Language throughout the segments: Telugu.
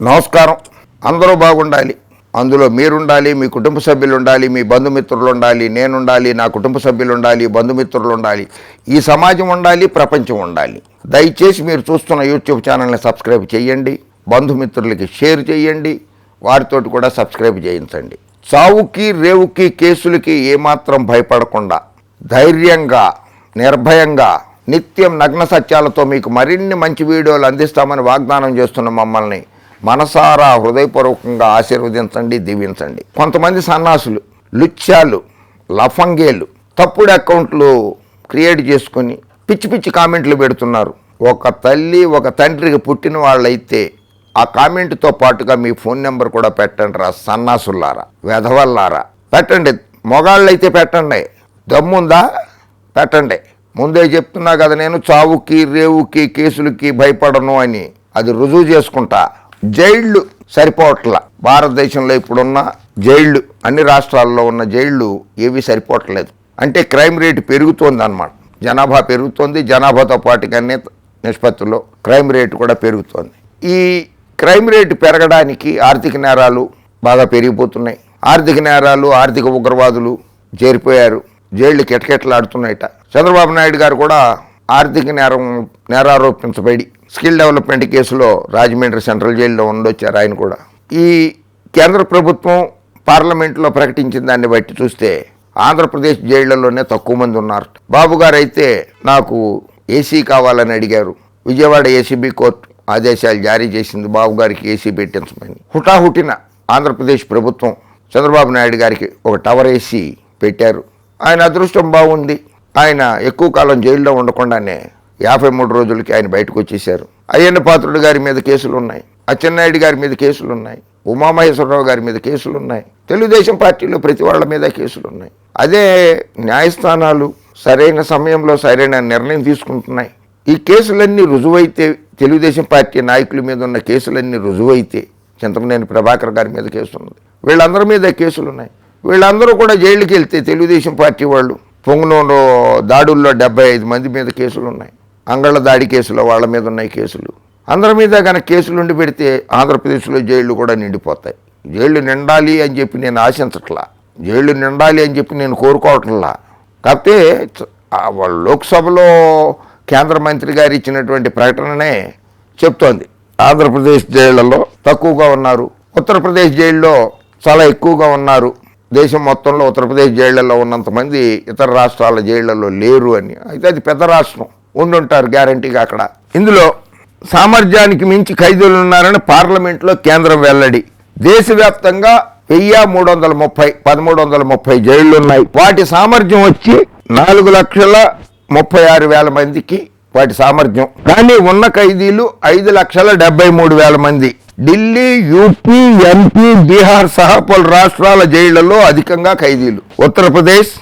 నమస్కారం. అందరూ బాగుండాలి. అందులో మీరుండాలి మీ కుటుంబ సభ్యులు ఉండాలి మీ బంధుమిత్రులు ఉండాలి నేనుండాలి నా కుటుంబ సభ్యులు ఉండాలి బంధుమిత్రులు ఉండాలి ఈ సమాజం ఉండాలి ప్రపంచం ఉండాలి. దయచేసి మీరు చూస్తున్న యూట్యూబ్ ఛానల్ని సబ్స్క్రైబ్ చేయండి బంధుమిత్రులకి షేర్ చేయండి వారితోటి కూడా సబ్స్క్రైబ్ చేయించండి. చావుకి రేవుకి కేసులకి ఏమాత్రం భయపడకుండా ధైర్యంగా నిర్భయంగా నిత్యం నగ్న సత్యాలతో మీకు మరిన్ని మంచి వీడియోలు అందిస్తామని వాగ్దానం చేస్తున్న మమ్మల్ని మనసారా హృదయపూర్వకంగా ఆశీర్వదించండి దీవించండి. కొంతమంది సన్నాసులు లుత్యాలు లఫంగేలు తప్పుడు అకౌంట్లు క్రియేట్ చేసుకొని పిచ్చి పిచ్చి కామెంట్లు పెడుతున్నారు. ఒక తల్లి ఒక తండ్రికి పుట్టిన వాళ్ళైతే ఆ కామెంట్తో పాటుగా మీ ఫోన్ నెంబర్ కూడా పెట్టండి రా సన్నాసుల్లారా వెధవల్లారా. పెట్టండి. మొగాళ్ళైతే పెట్టండి. దమ్ముందా? పెట్టండి. ముందే చెప్తున్నా కదా నేను చావుకి రేవుకి కేసులకి భయపడను అని. అది రుజువు చేసుకుంటా. జైళ్ళు సరిపోవట్ల. భారతదేశంలో ఇప్పుడున్న జైళ్ళు అన్ని రాష్ట్రాల్లో ఉన్న జైళ్ళు ఏవి సరిపోవట్లేదు. అంటే క్రైమ్ రేటు పెరుగుతోంది అనమాట జనాభా పెరుగుతోంది జనాభాతో పాటు నిష్పత్తిలో క్రైమ్ రేటు కూడా పెరుగుతోంది. ఈ క్రైమ్ రేటు పెరగడానికి ఆర్థిక నేరాలు బాగా పెరిగిపోతున్నాయి. ఆర్థిక నేరాలు ఆర్థిక ఉగ్రవాదులు చేరిపోయారు. జైళ్ళు కిటకిటలాడుతున్నాయట. చంద్రబాబు నాయుడు గారు కూడా ఆర్థిక నేరం నేరారోపించబడి స్కిల్ డెవలప్మెంట్ కేసులో రాజమండ్రి సెంట్రల్ జైల్లో ఉండొచ్చారు ఆయన కూడా. ఈ కేంద్ర ప్రభుత్వం పార్లమెంట్లో ప్రకటించిన దాన్ని బట్టి చూస్తే ఆంధ్రప్రదేశ్ జైళ్ళలోనే తక్కువ మంది ఉన్నారు. బాబు గారు అయితే నాకు ఏసీ కావాలని అడిగారు. విజయవాడ ఏసీబీ కోర్టు ఆదేశాలు జారీ చేసింది బాబు గారికి ఏసీ పెట్టించమని. హుటాహుటిన ఆంధ్రప్రదేశ్ ప్రభుత్వం చంద్రబాబు నాయుడు గారికి ఒక టవర్ ఏసీ పెట్టారు. ఆయన అదృష్టం బాగుంది. ఆయన ఎక్కువ కాలం జైల్లో ఉండకుండానే యాభై మూడు రోజులకి ఆయన బయటకు వచ్చేసారు అయ్యన్న పాత్రుడు గారి మీద కేసులు ఉన్నాయి అచ్చెన్నాయుడు గారి మీద కేసులు ఉన్నాయి ఉమామహేశ్వరరావు గారి మీద కేసులు ఉన్నాయి తెలుగుదేశం పార్టీలో ప్రతి వాళ్ళ మీద కేసులు ఉన్నాయి అదే న్యాయస్థానాలు సరైన సమయంలో సరైన నిర్ణయం తీసుకుంటున్నాయి. ఈ కేసులన్నీ రుజువైతే తెలుగుదేశం పార్టీ నాయకుల మీద ఉన్న కేసులన్నీ రుజువైతే చింతమనేని ప్రభాకర్ గారి మీద కేసు ఉన్నది వీళ్ళందరి మీద కేసులు ఉన్నాయి వీళ్ళందరూ కూడా జైలుకి వెళ్తే తెలుగుదేశం పార్టీ వాళ్ళు పొంగునూరు దాడుల్లో డెబ్బై ఐదు మంది మీద కేసులు ఉన్నాయి అంగళ్ళ దాడి కేసులు వాళ్ళ మీద ఉన్నాయి కేసులు. అందరి మీద కనుక కేసులు ఉండి పెడితే ఆంధ్రప్రదేశ్లో జైళ్ళు కూడా నిండిపోతాయి. జైళ్ళు నిండాలి అని చెప్పి నేను ఆశించట్లా. జైళ్ళు నిండాలి అని చెప్పి నేను కోరుకోవట్లా. కాకపోతే వాళ్ళ లోక్సభలో కేంద్ర మంత్రి గారు ఇచ్చినటువంటి ప్రకటననే చెప్తోంది. ఆంధ్రప్రదేశ్ జైళ్ళలో తక్కువగా ఉన్నారు. ఉత్తరప్రదేశ్ జైల్లో చాలా ఎక్కువగా ఉన్నారు. దేశం మొత్తంలో ఉత్తరప్రదేశ్ జైళ్ళలో ఉన్నంతమంది ఇతర రాష్ట్రాల జైళ్ళలో లేరు అని. అయితే అది పెద్ద రాష్ట్రం. ఉండుంటారు గ్యారంటీగా అక్కడ. ఇందులో సామర్థ్యానికి మించి ఖైదీలు ఉన్నారని పార్లమెంట్లో కేంద్రం వెల్లడి. దేశవ్యాప్తంగా వెయ్యి మూడు వందల ముప్పై పదమూడు వందల ముప్పై జైళ్ళు ఉన్నాయి వాటి సామర్థ్యం వచ్చి నాలుగు లక్షల ముప్పై ఆరు వేల మందికి వాటి సామర్థ్యం. కానీ ఉన్న ఖైదీలు ఐదు లక్షల డెబ్బై మూడు వేల మంది. ఢిల్లీ యూపీ ఎంపీ బీహార్ సహా పలు రాష్ట్రాల జైళ్ళలో అధికంగా ఖైదీలు. ఉత్తరప్రదేశ్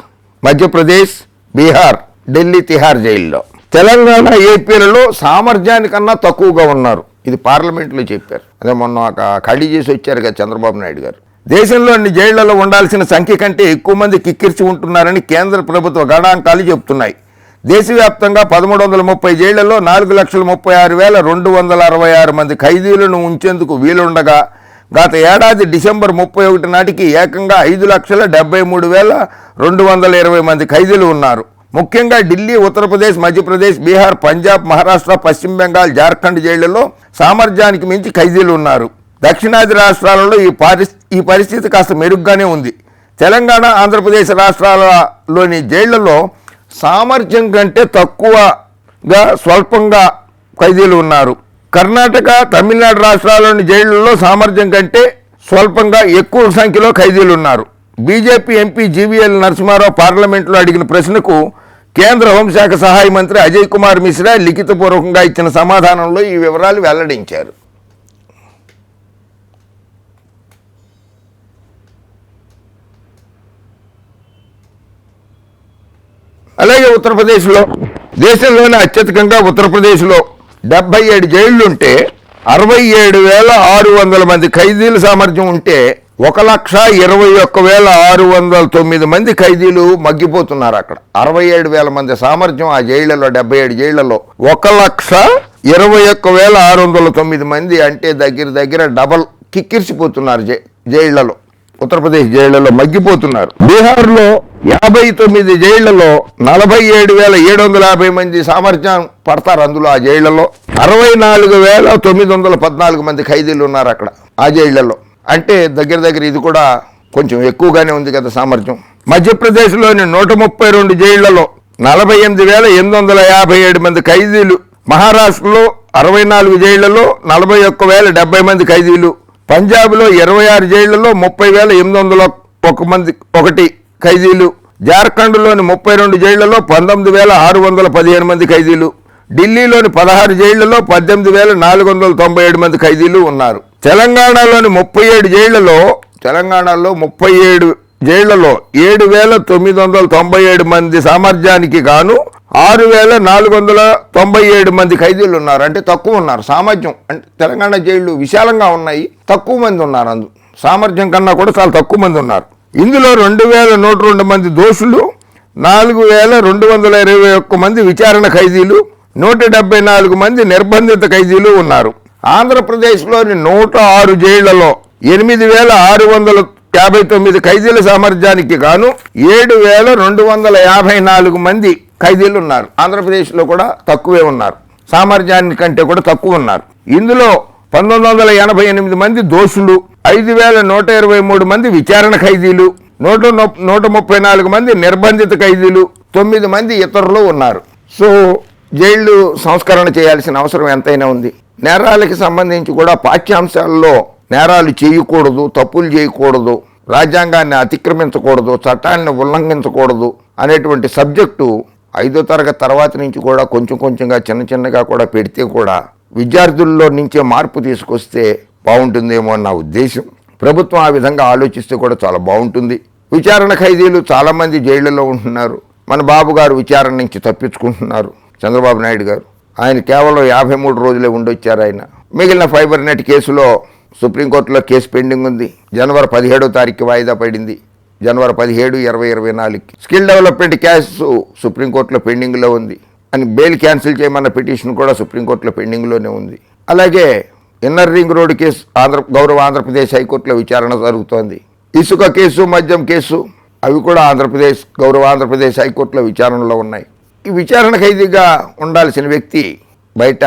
మధ్యప్రదేశ్ బీహార్ ఢిల్లీ తిహార్ జైల్లో. తెలంగాణ ఏపీలలో సామర్థ్యానికన్నా తక్కువగా ఉన్నారు. ఇది పార్లమెంట్లో చెప్పారు. అదే మొన్న ఒక ఖాళీ చేసి వచ్చారు కదా చంద్రబాబు నాయుడు గారు. దేశంలోని జైళ్ళలో ఉండాల్సిన సంఖ్య కంటే ఎక్కువ మంది కిక్కిరిచి ఉంటున్నారని కేంద్ర ప్రభుత్వ గణాంకాలు చెబుతున్నాయి. దేశవ్యాప్తంగా పదమూడు వందల ముప్పై జైళ్ళలో నాలుగు లక్షల ముప్పై ఆరు వేల రెండు వందల అరవై ఆరు మంది ఖైదీలను ఉంచేందుకు వీలుండగా గత ఏడాది డిసెంబర్ ముప్పై ఒకటి నాటికి ఏకంగా ఐదు లక్షల డెబ్బై మూడు వేల రెండు వందల ఇరవై మంది ఖైదీలు ఉన్నారు. ముఖ్యంగా ఢిల్లీ ఉత్తరప్రదేశ్ మధ్యప్రదేశ్ బీహార్ పంజాబ్ మహారాష్ట్ర పశ్చిమ బెంగాల్ జార్ఖండ్ జైళ్ళలో సామర్థ్యానికి మించి ఖైదీలు ఉన్నారు. దక్షిణాది రాష్ట్రాలలో ఈ ఈ పరిస్థితి కాస్త మెరుగ్గానే ఉంది. తెలంగాణ ఆంధ్రప్రదేశ్ రాష్ట్రాలలోని జైళ్ళలో సామర్థ్యం కంటే తక్కువగా స్వల్పంగా ఖైదీలు ఉన్నారు. కర్ణాటక తమిళనాడు రాష్ట్రాల్లోని జైళ్ళలో సామర్థ్యం కంటే స్వల్పంగా ఎక్కువ సంఖ్యలో ఖైదీలు ఉన్నారు. బీజేపీ ఎంపీ జీవీఎల్ నరసింహారావు పార్లమెంట్లో అడిగిన ప్రశ్నకు కేంద్ర హోంశాఖ సహాయ మంత్రి అజయ్ కుమార్ మిశ్రా లిఖితపూర్వకంగా ఇచ్చిన సమాధానంలో ఈ వివరాలు వెల్లడించారు. అలాగే ఉత్తరప్రదేశ్లో దేశంలోనే అత్యధికంగా ఉత్తరప్రదేశ్లో డెబ్బై ఏడు జైళ్ళుంటే అరవై ఏడు వేల ఆరు వందల మంది ఖైదీల సామర్థ్యం ఉంటే ఒక లక్ష ఇరవై ఒక్క వేల ఆరు వందల తొమ్మిది మంది ఖైదీలు మగ్గిపోతున్నారు అక్కడ. అరవై ఏడు వేల మంది సామర్థ్యం ఆ జైళ్ళలో డెబ్బై ఏడు జైళ్ళలో. ఒక లక్ష ఇరవై ఒక్క వేల ఆరు వందల తొమ్మిది మంది అంటే దగ్గర దగ్గర డబల్ కిక్కిరిసిపోతున్నారు జై జైళ్ళలో. ఉత్తరప్రదేశ్ జైళ్ళలో మగ్గిపోతున్నారు. బీహార్లో యాభై తొమ్మిది జైళ్ళలో నలభై ఏడు వేల ఏడు వందల యాభై మంది సామర్థ్యం పడతారు అందులో ఆ జైళ్ళలో. అరవై నాలుగు వేల తొమ్మిది వందల పద్నాలుగు మంది ఖైదీలు ఉన్నారు అక్కడ ఆ జైళ్ళలో. అంటే దగ్గర దగ్గర ఇది కూడా కొంచెం ఎక్కువగానే ఉంది కదా సామర్థ్యం. మధ్యప్రదేశ్లోని నూట ముప్పై రెండు జైళ్ళలో నలభై ఎనిమిది వేల ఎనిమిది వందల యాభై ఏడు మంది ఖైదీలు మహారాష్ట్రలో అరవై నాలుగు జైళ్ళలో నలభై ఒక్క వేల డెబ్బై మంది ఖైదీలు పంజాబ్లో ఇరవై ఆరు జైళ్ళలో ముప్పై వేల ఎనిమిది వందల ఒక మంది ఒకటి ఖైదీలు జార్ఖండ్లోని ముప్పై రెండు జైళ్ళలో పంతొమ్మిది వేల ఆరు వందల పదిహేను మంది ఖైదీలు. ఢిల్లీలోని పదహారు జైళ్ళలో పద్దెనిమిది వేల నాలుగు వందల తొంభై ఏడు మంది ఖైదీలు ఉన్నారు. తెలంగాణలోని ముప్పై ఏడు జైళ్ళలో తెలంగాణలో ముప్పై ఏడు జైళ్ళలో ఏడు వేల తొమ్మిది వందల తొంభై ఏడు మంది సామర్థ్యానికి గాను ఆరు వేల నాలుగు వందల తొంభై ఏడు మంది ఖైదీలు ఉన్నారు. అంటే తక్కువ ఉన్నారు. సామర్థ్యం అంటే తెలంగాణ జైళ్ళు విశాలంగా ఉన్నాయి. తక్కువ మంది ఉన్నారు అందు. సామర్థ్యం కన్నా కూడా చాలా తక్కువ మంది ఉన్నారు. ఇందులో రెండు వేల నూట రెండు మంది దోషులు నాలుగు వేల రెండు వందల ఇరవై ఒక్క మంది విచారణ ఖైదీలు నూట డెబ్బై నాలుగు మంది నిర్బంధిత ఖైదీలు ఉన్నారు. ఆంధ్రప్రదేశ్లోని నూట ఆరు జైళ్ళలో ఎనిమిది వేల ఆరు వందల యాభై తొమ్మిది ఖైదీల సామర్థ్యానికి గాను ఏడు వేల రెండు వందల యాభై నాలుగు మంది ఖైదీలు ఉన్నారు. ఆంధ్రప్రదేశ్లో కూడా తక్కువే ఉన్నారు. సామర్థ్యాన్ని కంటే కూడా తక్కువ ఉన్నారు. ఇందులో పంతొమ్మిది వందల ఎనభై ఎనిమిది మంది దోషులు ఐదు వేల నూట ఇరవై మూడు మంది విచారణ ఖైదీలు నూట నూట ముప్పై నాలుగు మంది నిర్బంధిత ఖైదీలు తొమ్మిది మంది ఇతరులు ఉన్నారు. సో జైళ్ళు సంస్కరణ చేయాల్సిన అవసరం ఎంతైనా ఉంది. నేరాలకి సంబంధించి కూడా పాఠ్యాంశాల్లో నేరాలు చేయకూడదు తప్పులు చేయకూడదు రాజ్యాంగాన్ని అతిక్రమించకూడదు చట్టాన్ని ఉల్లంఘించకూడదు అనేటువంటి సబ్జెక్టు ఐదో తరగతి తర్వాత నుంచి కూడా కొంచెం కొంచెంగా చిన్న చిన్నగా కూడా పెడితే కూడా విద్యార్థుల్లో నుంచే మార్పు తీసుకొస్తే బాగుంటుందేమో నా ఉద్దేశం. ప్రభుత్వం ఆ విధంగా ఆలోచిస్తే కూడా చాలా బాగుంటుంది. విచారణ ఖైదీలు చాలామంది జైళ్ళలో ఉంటున్నారు. మన బాబు గారు విచారణ నుంచి తప్పించుకుంటున్నారు. చంద్రబాబు నాయుడు గారు. ఆయన కేవలం యాభై మూడు రోజులే ఉండొచ్చారు ఆయన. మిగిలిన ఫైబర్ నెట్ కేసులో సుప్రీంకోర్టులో కేసు పెండింగ్ ఉంది. జనవరి పదిహేడో తారీఖు వాయిదా పడింది. జనవరి పదిహేడు ఇరవై ఇరవై నాలుగుకి స్కిల్ డెవలప్మెంట్ కేసు సుప్రీంకోర్టులో పెండింగ్లో ఉంది. అని బెయిల్ క్యాన్సిల్ చేయమన్న పిటిషన్ కూడా సుప్రీంకోర్టులో పెండింగ్లోనే ఉంది. అలాగే inner ring road case Andhra గౌరవ ఆంధ్రప్రదేశ్ హైకోర్టులో విచారణ జరుగుతోంది. ఇసుక కేసు మద్యం కేసు అవి కూడా ఆంధ్రప్రదేశ్ గౌరవ ఆంధ్రప్రదేశ్ హైకోర్టులో విచారణలో ఉన్నాయి. ఈ విచారణ ఖైదీగా ఉండాల్సిన వ్యక్తి బయట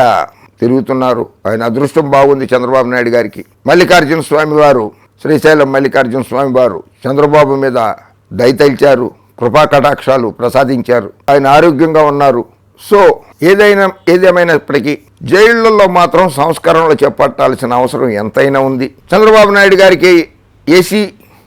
తిరుగుతున్నారు. ఆయన అదృష్టం బాగుంది చంద్రబాబు నాయుడు గారికి. మల్లికార్జున స్వామి వారు శ్రీశైలం మల్లికార్జున స్వామి వారు చంద్రబాబు మీద దయతలిచారు కృపా కటాక్షాలు ప్రసాదించారు. ఆయన ఆరోగ్యంగా ఉన్నారు. సో ఏదైనా ఏదేమైనప్పటికీ జైళ్ళలో మాత్రం సంస్కరణలు చేపట్టాల్సిన అవసరం ఎంతైనా ఉంది. చంద్రబాబు నాయుడు గారికి ఏసీ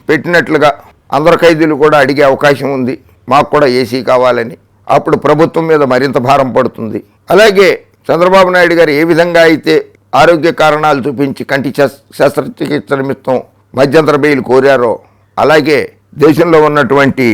పెట్టినట్లుగా అందరు ఖైదీలు కూడా అడిగే అవకాశం ఉంది. మాకు కూడా ఏసీ కావాలని అప్పుడు ప్రభుత్వం మీద మరింత భారం పడుతుంది. అలాగే చంద్రబాబు నాయుడు గారు ఏ విధంగా అయితే ఆరోగ్య కారణాలు చూపించి కంటి శస్త్రచికిత్స నిమిత్తం మధ్యంతర బెయిల్ కోరారో అలాగే దేశంలో ఉన్నటువంటి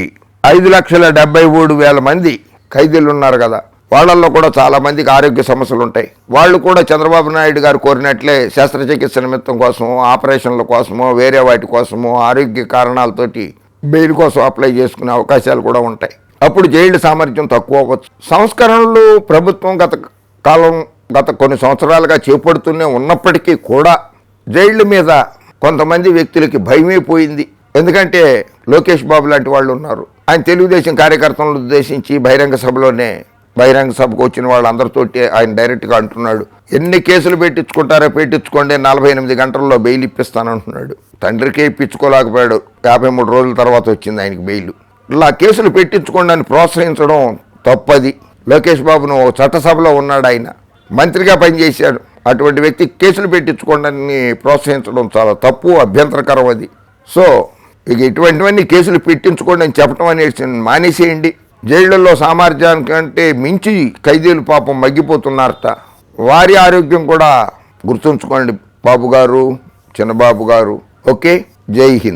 ఐదు లక్షల డెబ్బై మూడు వేల మంది ఖైదీలు ఉన్నారు కదా వాళ్ళల్లో కూడా చాలా మందికి ఆరోగ్య సమస్యలు ఉంటాయి. వాళ్ళు కూడా చంద్రబాబు నాయుడు గారు కోరినట్లే శస్త్రచికిత్స నిమిత్తం కోసం ఆపరేషన్ల కోసమో వేరే వాటి కోసమో ఆరోగ్య కారణాలతోటి బెయిల్ కోసం అప్లై చేసుకునే అవకాశాలు కూడా ఉంటాయి. అప్పుడు జైలు సామర్థ్యం తక్కువ అవ్వచ్చు. సంస్కరణలు ప్రభుత్వం గత కాలం గత కొన్ని సంవత్సరాలుగా చేపడుతూనే ఉన్నప్పటికీ కూడా జైళ్ళ మీద కొంతమంది వ్యక్తులకి భయమైపోయింది ఎందుకంటే లోకేష్ బాబు లాంటి వాళ్ళు ఉన్నారు. ఆయన తెలుగుదేశం కార్యకర్తలను ఉద్దేశించి బహిరంగ సభలోనే బహిరంగ సభకు వచ్చిన వాళ్ళందరితోటి ఆయన డైరెక్ట్గా అంటున్నాడు. ఎన్ని కేసులు పెట్టించుకుంటారో పెట్టించుకోండి నలభై ఎనిమిది గంటల్లో బెయిల్ ఇప్పిస్తానంటున్నాడు. తండ్రికే ఇప్పించుకోలేకపోయాడు. యాభై మూడు రోజుల తర్వాత వచ్చింది ఆయనకి బెయిల్. ఇలా కేసులు పెట్టించుకోండి ప్రోత్సహించడం తప్పది. లోకేష్ బాబును ఓ చట్టసభలో ఉన్నాడు ఆయన. మంత్రిగా పనిచేశాడు. అటువంటి వ్యక్తి కేసులు పెట్టించుకోండి ప్రోత్సహించడం చాలా తప్పు అభ్యంతరకరం అది. సో ఇక ఇటువంటివన్నీ కేసులు పెట్టించుకోండి అని చెప్పడం అనేది మానేసేయండి. జైళ్ళలో సామర్థ్యానికంటే మించి ఖైదీలు పాపం మగ్గిపోతున్నారట. వారి ఆరోగ్యం కూడా గుర్తుంచుకోండి బాబు గారు చిన్నబాబు గారు ఓకే? జై హింద్.